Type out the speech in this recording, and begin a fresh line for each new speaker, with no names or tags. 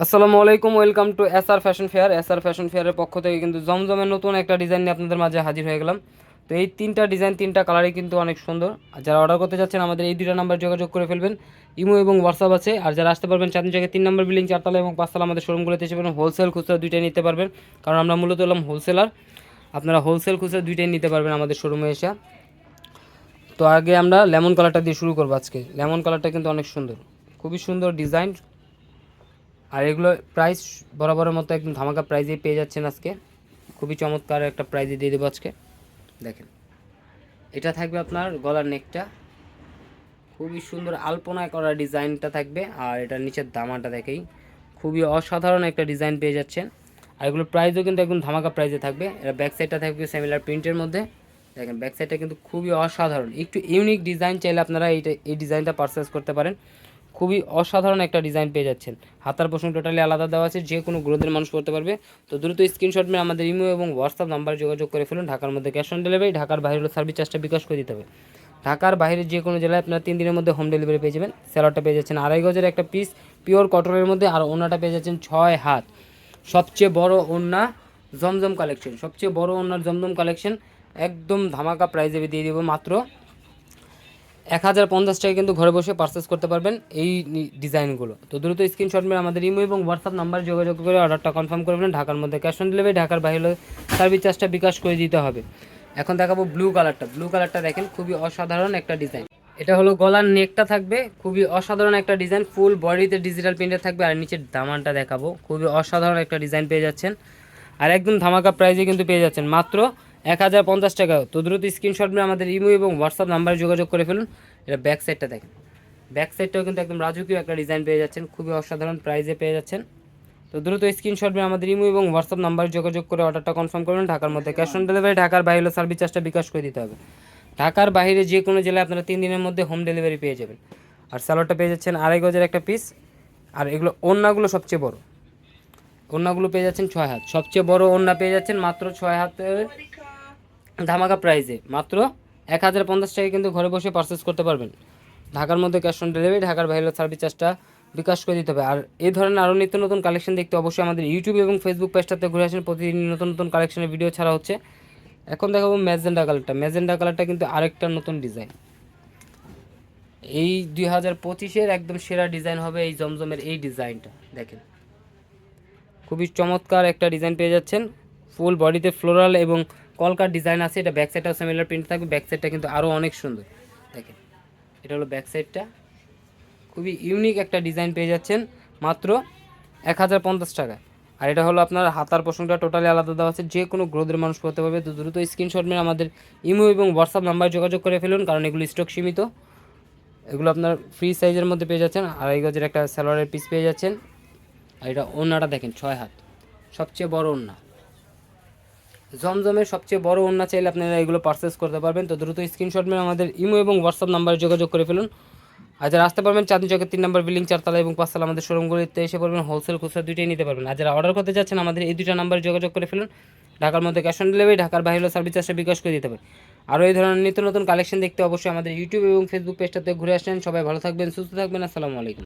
আসসালামু আলাইকুম, welcome to S R fashion fair. S R fashion ফেয়ারের পক্ষ থেকে কিন্তু জমজমের নতুন একটা ডিজাইন নিয়ে আপনাদের মাঝে হাজির হয়ে গেলাম। তো এই তিনটা ডিজাইন, তিনটা কালারই কিন্তু অনেক সুন্দর। আর যারা অর্ডার করতে যাচ্ছেন আমাদের এই দুটো নাম্বার যোগাযোগ করে ফেলবেন। ইমো এবং হোয়াটসঅ্যাপ আছে। আর যারা আসতে পারবেন চাঁদনি জায়গায় তিন নম্বর বিল্ডিং চারতলা এবং পাঁচতলা আমাদের শোরুমগুলোতে এসে পারবেন হোলসেল খুচরা দুইটাই নিতে পারবেন। কারণ আমরা মূলত হলাম হোলসেলার আপনারা হোলসেল খুচরা দুইটাই নিতে পারবেন আমাদের শোরুমে এসে। তো আগে আমরা লেমন কালারটা দিয়ে শুরু করব আজকে। লেমন কালারটা কিন্তু অনেক সুন্দর। খুবই সুন্দর ডিজাইন আর এগুলো প্রাইস বরাবরের মতো একদম ধামাকা প্রাইজেই পেয়ে যাচ্ছেন আজকে। খুবই চমৎকার একটা প্রাইজে দিয়ে দেবো আজকে। দেখেন, এটা থাকবে আপনার গলার নেকটা খুবই সুন্দর আলপনায় করা ডিজাইনটা থাকবে, আর এটার নিচের দামাটা দেখেই খুবই অসাধারণ একটা ডিজাইন পেয়ে যাচ্ছেন। আর এগুলোর প্রাইসও কিন্তু একদম ধামাকা প্রাইজে থাকবে। এটা ব্যাক সাইডটা থাকবে সেমিলার প্রিন্টের মধ্যে। দেখেন ব্যাক সাইডটা কিন্তু খুবই অসাধারণ। একটু ইউনিক ডিজাইন চাইলে আপনারা এইটা, এই ডিজাইনটা পারচেস করতে পারেন। খুবই অসাধারণ একটা ডিজাইন পেয়ে যাচ্ছেন। হাতার পোষণ টোটালি আলাদা দেওয়া আছে, যে কোনো গ্রোথের মানুষ করতে পারবে। তো দ্রুত স্ক্রিনশট নিয়ে আমাদের ইমো এবং হোয়াটসঅ্যাপ নাম্বারে যোগাযোগ করে ফেলুন। ঢাকার মধ্যে ক্যাশ অন ডেলিভারি ঢাকার বাইরে সার্ভিস চার্জটা বিকাশ করে দিতে হবে। ঢাকার বাইরে যে কোনো জেলায় আপনারা তিন দিনের মধ্যে হোম ডেলিভারি পেয়ে যাবেন। স্যালাডটা পেয়ে যাচ্ছেন আড়াই গজের একটা পিস পিওর কটনের মধ্যে আর ওনাটা পেয়ে যাচ্ছেন ছয় হাত। সবচেয়ে বড় ওন্না জমজম কালেকশন সবচেয়ে বড় ওনার জমজম কালেকশন একদম ধামাকা প্রাইজে দিয়ে দেবো মাত্র এক হাজার পঞ্চাশ টাকা কিন্তু ঘরে বসে পারচেস করতে পারবেন এই ডিজাইনগুলো তো দ্রুত স্ক্রিনশট মেরে আমাদের ইমো এবং হোয়াটসঅ্যাপ নাম্বার যোগাযোগ করে অর্ডারটা কনফার্ম করবেন ঢাকার মধ্যে ক্যাশ অন ডেলিভারি ঢাকার বাইরে সার্ভিস চার্জটা বিকাশ করে দিতে হবে। এখন দেখাবো ব্লু কালারটা ব্লু কালারটা দেখেন, খুবই অসাধারণ একটা ডিজাইন এটা হলো গলার নেকটা থাকবে, খুবই অসাধারণ একটা ডিজাইন ফুল বডিতে ডিজিটাল প্রিন্টার থাকবে। আর নিচের দামানটা দেখাবো, খুবই অসাধারণ একটা ডিজাইন পেয়ে যাচ্ছেন। আর একদম ধামাকা প্রাইজে কিন্তু পেয়ে যাচ্ছেন। মাত্র এক হাজার পঞ্চাশ টাকা। তো দ্রুত স্ক্রিনশট মেরে আমাদের ইমো এবং হোয়াটসঅ্যাপ নাম্বারে যোগাযোগ করে ফেলুন। এটা ব্যাক সাইডটা দেখেন। ব্যাক সাইডটাও কিন্তু একদম রাজকীয় একটা ডিজাইন পেয়ে যাচ্ছেন। খুবই অসাধারণ প্রাইজে পেয়ে যাচ্ছেন। তো দ্রুত স্ক্রিনশট নিয়ে আমাদের ইমো এবং হোয়াটসঅ্যাপ নাম্বারে যোগাযোগ করে অর্ডারটা কনফার্ম করবেন ঢাকার মধ্যে ক্যাশ অন ডেলিভারি ঢাকার বাইরে সার্ভিস চার্জটা বিকাশ করে দিতে হবে। ঢাকার বাইরে যে কোনো জেলায় আপনারা তিন দিনের মধ্যে হোম ডেলিভারি পেয়ে যাবেন। আর স্যালোডটা পেয়ে যাচ্ছেন আড়াই গজের একটা পিস আর এগুলো ওন্নাগুলো সবচেয়ে বড়। ওন্নাগুলো পেয়ে যাচ্ছেন ছয় হাত। সবচেয়ে বড় ওন্না পেয়ে যাচ্ছেন মাত্র ছয় হাতের ধামাকা প্রাইজে মাত্র এক হাজার পঞ্চাশ টাকা কিন্তু ঘরে বসে পারচেস করতে পারবেন। ঢাকার মধ্যে ক্যাশ অন ডেলিভারি ঢাকার বাইরে সার্ভিস চার্জটা বিকাশ করে দিতে হবে। আর এই ধরনের আরও নিত্য নতুন কালেকশন দেখতে অবশ্যই আমাদের ইউটিউব এবং ফেসবুক পেজটাতে ঘুরে আসেন। প্রতিদিন নতুন নতুন কালেকশনের ভিডিও ছাড়া হচ্ছে। এখন দেখাবো ম্যাজেন্ডা কালারটা ম্যাজেন্ডা কালারটা কিন্তু আরেকটা নতুন ডিজাইন এই দুই হাজার পঁচিশের একদম সেরা ডিজাইন হবে এই জমজমের এই ডিজাইনটা দেখেন। খুবই চমৎকার একটা ডিজাইন পেয়ে যাচ্ছেন। ফুল বডিতে ফ্লোরাল এবং কলকার ডিজাইন আছে, এটা ব্যাক সাইডটাও সিমিলার প্রিন্ট থাকবে ব্যাক সাইডটা কিন্তু আরও অনেক সুন্দর। দেখেন, এটা হলো ব্যাক সাইডটা খুবই ইউনিক একটা ডিজাইন পেয়ে যাচ্ছেন, মাত্র এক হাজার পঞ্চাশ টাকায় আর এটা হলো আপনার হাতার পোষণটা টোটালি আলাদা দেওয়া আছে, যে কোনো গ্রোথের মানুষ করতে পারবে। তো দ্রুত স্ক্রিনশট মেরে আমাদের ইমো এবং হোয়াটসঅ্যাপ নাম্বার যোগাযোগ করে ফেলুন, কারণ এগুলো স্টক সীমিত। এগুলো আপনার ফ্রি সাইজের মধ্যে পেয়ে যাচ্ছেন, আড়াই গজের একটা স্যালোয়ারের পিস পেয়ে যাচ্ছেন। আর এটা ওড়নাটা দেখেন, ছয় হাত। সবচেয়ে বড় ওড়না। জমজমের সবচেয়ে বড় ওড়না চাইলে আপনারা এগুলো পারচেস করতে পারবেন। তো দ্রুত স্ক্রিনশট মেরে আমাদের ইমো এবং হোয়াটসঅ্যাপ নাম্বারে যোগাযোগ করে ফেলুন। আর যারা আসতে পারবেন, চাঁদনি চকের তিন নম্বর বিল্ডিং চারতলা এবং পাঁচতলা আমাদের শোরুমগুলিতে এসে পড়বেন। হোলসেল খুচরা দুইটাই নিতে পারবেন। আর যারা অর্ডার করতে যাচ্ছেন, আমাদের এই দুইটা নাম্বারে যোগাযোগ করে ফেলুন। ঢাকার মধ্যে ক্যাশ অন ডেলিভারি ঢাকার বাইরে সার্ভিস চার্জটা বিকাশ করে দিতে হবে আরও এই ধরনের নিত্য নতুন কালেকশন দেখতে অবশ্যই আমাদের ইউটিউব এবং ফেসবুক পেজটাতে ঘুরে আসেন। সবাই ভালো থাকবেন, সুস্থ থাকবেন। আসসালামু আলাইকুম।